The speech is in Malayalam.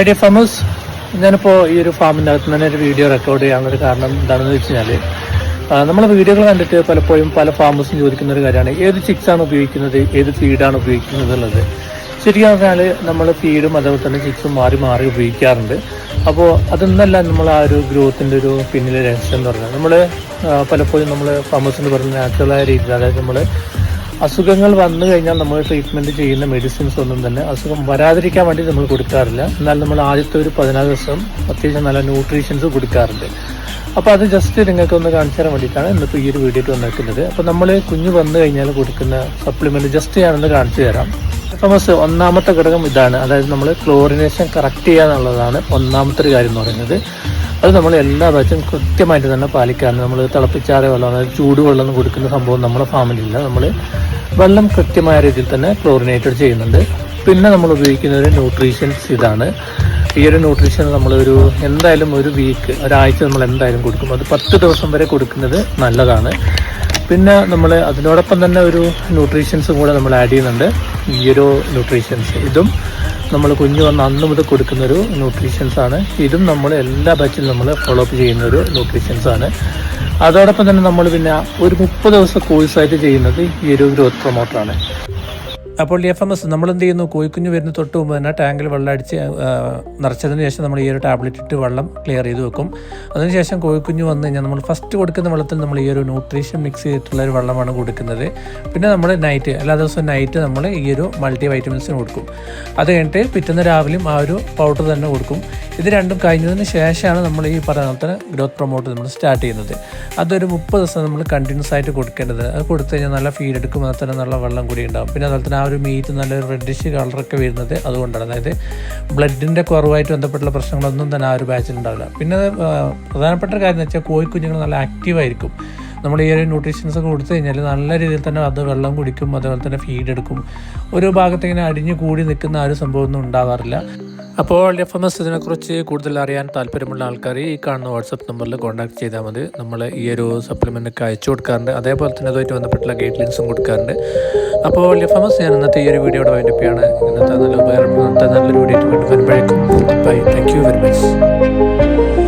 ഐഡിയ ഫാമേഴ്സ് ഞാനിപ്പോൾ ഈ ഒരു ഫാമിന്റെ അകത്ത് തന്നെ ഒരു വീഡിയോ റെക്കോർഡ് ചെയ്യാനുള്ളൊരു കാരണം എന്താണെന്ന് വെച്ച് കഴിഞ്ഞാൽ നമ്മൾ വീഡിയോകൾ കണ്ടിട്ട് പലപ്പോഴും പല ഫാമേഴ്സും ചോദിക്കുന്ന ഒരു കാര്യമാണ് ഏത് ചിക്സാണ് ഉപയോഗിക്കുന്നത് ഏത് ഫീഡാണ് ഉപയോഗിക്കുന്നത് എന്നുള്ളത്. ശരിക്കും പറഞ്ഞാൽ നമ്മൾ ഫീഡും അതേപോലെ തന്നെ ചിക്സും മാറി മാറി ഉപയോഗിക്കാറുണ്ട്. അപ്പോൾ അതൊന്നല്ല നമ്മൾ ആ ഒരു ഗ്രോത്തിന്റെ ഒരു പിന്നിലെ രഹസ്യം എന്ന് പറഞ്ഞാൽ നമ്മൾ പലപ്പോഴും നമ്മൾ ഫാമേഴ്സിന് പറഞ്ഞ നാച്ചുറലായ രീതിയിൽ അതായത് നമ്മൾ അസുഖങ്ങൾ വന്നു കഴിഞ്ഞാൽ നമ്മൾ ട്രീറ്റ്മെന്റ് ചെയ്യുന്ന മെഡിസിൻസ് ഒന്നും തന്നെ അസുഖം വരാതിരിക്കാൻ വേണ്ടി നമ്മൾ കൊടുക്കാറില്ല. എന്നാൽ നമ്മൾ ആദ്യത്തെ ഒരു പതിനാല് ദിവസം അത്യാവശ്യം നല്ല ന്യൂട്രീഷൻസ് കൊടുക്കാറുണ്ട്. അപ്പോൾ അത് ജസ്റ്റ് നിങ്ങൾക്ക് ഒന്ന് കാണിച്ചു തരാൻ വേണ്ടിയിട്ടാണ് ഇന്നിപ്പോൾ ഈ ഒരു വീഡിയോ വന്നിരിക്കുന്നത്. അപ്പോൾ നമ്മൾ കുഞ്ഞ് വന്നു കഴിഞ്ഞാൽ കൊടുക്കുന്ന സപ്ലിമെന്റ് ജസ്റ്റ് ഞാനൊന്ന് കാണിച്ചു തരാം. ഫമസ് ഒന്നാമത്തെ ഘടകം ഇതാണ്. അതായത് നമ്മൾ ക്ലോറിനേഷൻ കറക്റ്റ് ചെയ്യുക എന്നുള്ളതാണ് ഒന്നാമത്തെ ഒരു കാര്യം എന്ന് പറയുന്നത്. അത് നമ്മൾ എല്ലാ ബാച്ചും കൃത്യമായിട്ട് തന്നെ പാലിക്കാറുണ്ട് നമ്മൾ തിളപ്പിച്ചാറിയ വെള്ളം അതായത് ചൂടുവെള്ളം കൊടുക്കുന്ന സംഭവം നമ്മുടെ ഫാമിലിയില്ല നമ്മൾ വെള്ളം കൃത്യമായ രീതിയിൽ തന്നെ ക്ലോറിനേറ്റഡ് ചെയ്യുന്നുണ്ട്. പിന്നെ നമ്മൾ ഉപയോഗിക്കുന്ന ഒരു ന്യൂട്രീഷൻസ് ഇതാണ്. ഈ ഒരു ന്യൂട്രീഷൻ നമ്മളൊരു എന്തായാലും ഒരു വീക്ക് ഒരാഴ്ച നമ്മൾ എന്തായാലും കൊടുക്കും. അത് പത്ത് ദിവസം വരെ കൊടുക്കുന്നത് നല്ലതാണ്. പിന്നെ നമ്മൾ അതിനോടൊപ്പം തന്നെ ഒരു ന്യൂട്രീഷൻസ് കൂടെ നമ്മൾ ആഡ് ചെയ്യുന്നുണ്ട്. ഈ ഒരു ന്യൂട്രീഷൻസ് ഇതും നമ്മൾ കുഞ്ഞു വന്ന അന്ന് മുതൽ കൊടുക്കുന്നൊരു ന്യൂട്രീഷൻസ് ആണ്. ഇതും നമ്മൾ എല്ലാ ബാച്ചിലും നമ്മൾ ഫോളോ അപ്പ് ചെയ്യുന്ന ഒരു ന്യൂട്രീഷൻസ് ആണ്. അതോടൊപ്പം തന്നെ നമ്മൾ പിന്നെ ഒരു മുപ്പത് ദിവസം കോഴ്സായിട്ട് ചെയ്യുന്നത് ഈ ഒരു ഗ്രോത്ത് പ്രൊമോട്ടറാണ് അപ്പോൾ എഫ് എം എസ് നമ്മൾ എന്ത് ചെയ്യുന്നു കോഴിക്കുഞ്ഞ് വരുന്ന തൊട്ട് മുമ്പ് തന്നെ ടാങ്കിൽ വെള്ളം അടിച്ച് നിറച്ചതിന് ശേഷം നമ്മൾ ഈ ഒരു ടാബ്ലറ്റ് ഇട്ട് വെള്ളം ക്ലിയർ ചെയ്ത് വെക്കും. അതിനുശേഷം കോഴിക്കുഞ്ഞ് വന്നു കഴിഞ്ഞാൽ നമ്മൾ ഫസ്റ്റ് കൊടുക്കുന്ന വെള്ളത്തിൽ നമ്മൾ ഈ ഒരു ന്യൂട്രീഷൻ മിക്സ് ചെയ്തിട്ടുള്ള ഒരു വെള്ളമാണ് കൊടുക്കുന്നത്. പിന്നെ നമ്മൾ നൈറ്റ് എല്ലാ ദിവസവും നൈറ്റ് നമ്മൾ ഈ ഒരു മൾട്ടി വൈറ്റമിൻസിന് കൊടുക്കും. അത് കഴിഞ്ഞിട്ട് പിറ്റേന്ന് രാവിലെയും ആ ഒരു പൗഡർ തന്നെ കൊടുക്കും. ഇത് രണ്ടും കഴിഞ്ഞതിന് ശേഷമാണ് നമ്മൾ ഈ പറയുന്ന ഗ്രോത്ത് പ്രൊമോട്ട് നമ്മൾ സ്റ്റാർട്ട് ചെയ്യുന്നത്. അതൊരു മുപ്പത് ദിവസം നമ്മൾ കണ്ടിന്യൂസ് ആയിട്ട് കൊടുക്കേണ്ടത്. അത് കൊടുത്തു കഴിഞ്ഞാൽ നല്ല ഫീഡ് എടുക്കും തന്നെ നല്ല വെള്ളം കൂടി ഉണ്ടാകും പിന്നെ അതുപോലെ തന്നെ ആ ഒരു മീറ്റ് നല്ലൊരു റെഡിഷ് കളറൊക്കെ വരുന്നത് അതുകൊണ്ടാണ്. അതായത് ബ്ലഡിന്റെ കുറവായിട്ട് ബന്ധപ്പെട്ടുള്ള പ്രശ്നങ്ങളൊന്നും തന്നെ ആ ഒരു ബാച്ചിൽ ഉണ്ടാവില്ല. പിന്നെ പ്രധാനപ്പെട്ട കാര്യം എന്ന് വെച്ചാൽ കോഴിക്കുഞ്ഞുങ്ങൾ നല്ല ആക്റ്റീവായിരിക്കും നമ്മൾ ഈ ഒരു ന്യൂട്രീഷൻസ് ഒക്കെ കൊടുത്തു കഴിഞ്ഞാൽ നല്ല രീതിയിൽ തന്നെ അത് വെള്ളം കുടിക്കും അതുപോലെ തന്നെ ഫീഡ് എടുക്കും. ഒരു ഭാഗത്ത് ഇങ്ങനെ അടിഞ്ഞു കൂടി നിൽക്കുന്ന ആ ഒരു സംഭവമൊന്നും ഉണ്ടാവാറില്ല. അപ്പോൾ എഫ് എം എസ് ഇതിനെക്കുറിച്ച് കൂടുതൽ അറിയാൻ താല്പര്യമുള്ള ആൾക്കാർ ഈ കാണുന്ന വാട്സപ്പ് നമ്പറിൽ കോൺടാക്ട് ചെയ്താൽ മതി. നമ്മൾ ഈ ഒരു സപ്ലിമെന്റ് ഒക്കെ അയച്ചു കൊടുക്കാറുണ്ട്. അതേപോലെ തന്നെ അതുമായിട്ട് ബന്ധപ്പെട്ടുള്ള ഗൈഡ് ലൈൻസും കൊടുക്കാറുണ്ട്. അപ്പോൾ എഫ് എം എസ് ഞാൻ ഇന്നത്തെ ഈ ഒരു വീഡിയോയുടെ വൈൻഡപ്പിയാണ് ഇന്നത്തെ നല്ല ഉപകാരം നല്ലൊരു video bye thank you very much